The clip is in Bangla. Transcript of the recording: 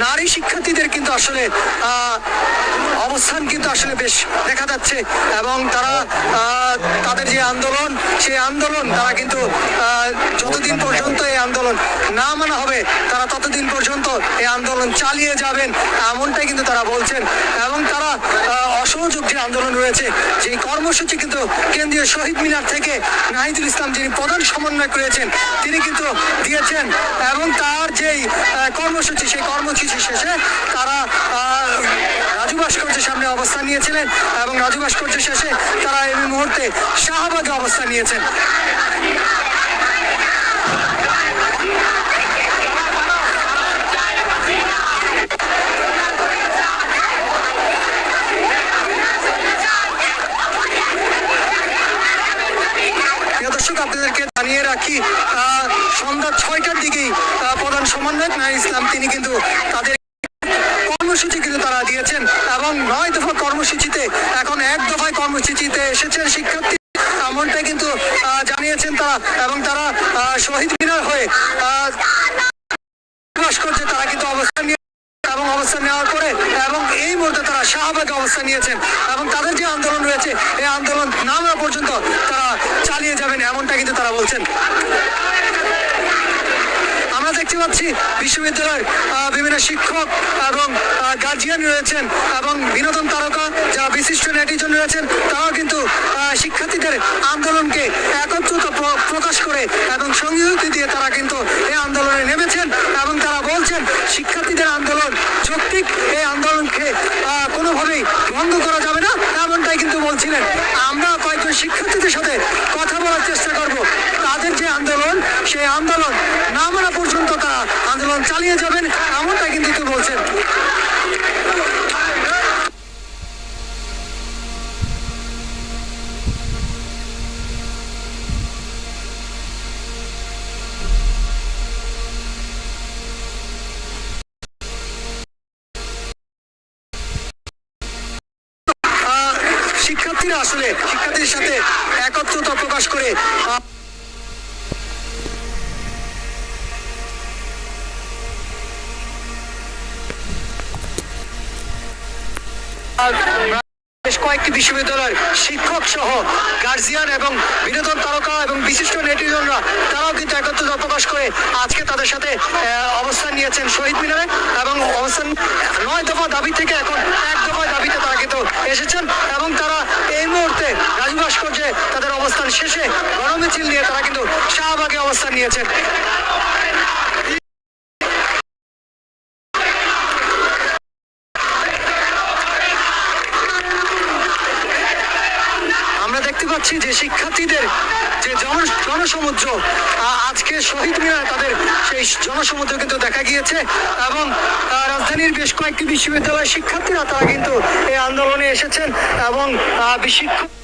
নারী শিক্ষার্থীদের কিন্তু আসলে অবস্থান কিন্তু আসলে বেশ দেখা যাচ্ছে। এবং তারা তাদের যে আন্দোলন সেই আন্দোলন তারা কিন্তু যতদিন পর্যন্ত এই আন্দোলন না মানা হবে তারা ততদিন পর্যন্ত এই আন্দোলন চালিয়ে যাবেন এমনটাই কিন্তু তারা বলছেন। এবং তারা অসহযোগ যে আন্দোলন রয়েছে সেই কর্মসূচি কিন্তু কেন্দ্রীয় শহীদ মিনার থেকে নাহিদুল ইসলাম যিনি প্রধান সমন্বয় করেছেন তিনি কিন্তু দিয়েছেন। এবং তার যেই কর্মসূচি সেই কর্মসূচি শেষে তারা আহ, রাজু ভাস্কর্যের সামনে অবস্থান নিয়েছিলেন এবং রাজু ভাস্কর্য শেষে তারা এই মুহূর্তে শাহবাগে অবস্থান নিয়েছেন। আপনাদেরকে জানিয়ে রাখি সন্ধ্যা ছয়টার দিকেই প্রধান সমন্বয়ক না ইসলাম, তিনি কিন্তু তাদের কর্মসূচি কিন্তু তারা দিয়েছেন এবং নয় দফা কর্মসূচিতে এখন এক দফায় কর্মসূচিতে এসেছেন শিক্ষার্থী। এমনটাই কিন্তু জানিয়েছেন তারা এবং তারা শহীদ মিনার হয়ে প্রকাশ করছে। তারা কিন্তু অবস্থান নিয়ে এবং অবস্থান নেওয়ার পরে এবং এই মুহূর্তে তারা শাহবাগে অবস্থান নিয়েছেন এবং তাদের যে আন্দোলন রয়েছে, এই আন্দোলন নামা পর্যন্ত তারা চালিয়ে যাবেন এমনটা কিন্তু তারা বলছেন। দেখতে পাচ্ছি বিশ্ববিদ্যালয়ের বিভিন্ন শিক্ষক এবং গার্জিয়ান রয়েছেন এবং বিনোদন তারকা যারা বিশিষ্ট নেটিজন রয়েছেন, তারাও কিন্তু শিক্ষার্থীদের আন্দোলনকে একত্রিত প্রকাশ করে এবং সংযুক্তি দিয়ে তারা কিন্তু এই আন্দোলনে নেমেছেন এবং তারা বলছেন, শিক্ষার্থীদের আন্দোলন যৌক্তিক, এই আন্দোলনকে কোনোভাবেই বন্ধ করা যাবে না, এমনটাই কিন্তু বলছিলেন। আমরা কয়েকজন শিক্ষার্থীদের সাথে কথা বলার চেষ্টা করব। তাদের যে আন্দোলন, সেই আন্দোলন চালিয়ে যাবেন এমনটা কিন্তু তিনি বলছেন। শিক্ষার্থীরা আসলে শিক্ষার্থীদের সাথে একত্রতা প্রকাশ করে বেশ কয়েকটি বিশ্ববিদ্যালয়ের শিক্ষক সহ গার্জিয়ান এবং বিনোদন তারকা এবং বিশিষ্ট নেটিজনরা, তারাও কিন্তু একত্রতা প্রকাশ করে আজকে তাদের সাথে অবস্থান নিয়েছেন শহীদ মিনারে এবং অবস্থান, নয় দফা দাবি থেকে এখন এক দফা দাবিতে তারা কিন্তু এসেছেন এবং তারা এই মুহূর্তে রাজু ভাস্কর্যে তাদের অবস্থান শেষে গণমিছিল নিয়ে তারা কিন্তু শাহবাগে অবস্থান নিয়েছেন। পাচ্ছি যে শিক্ষার্থীদের যে জন জনসমুদ্র আজকে শহীদ মিনার তাদের সেই জনসমুদ্র কিন্তু দেখা গিয়েছে এবং রাজধানীর বেশ কয়েকটি বিশ্ববিদ্যালয়ের শিক্ষার্থীরা তারা কিন্তু এই আন্দোলনে এসেছেন এবং শিক্ষক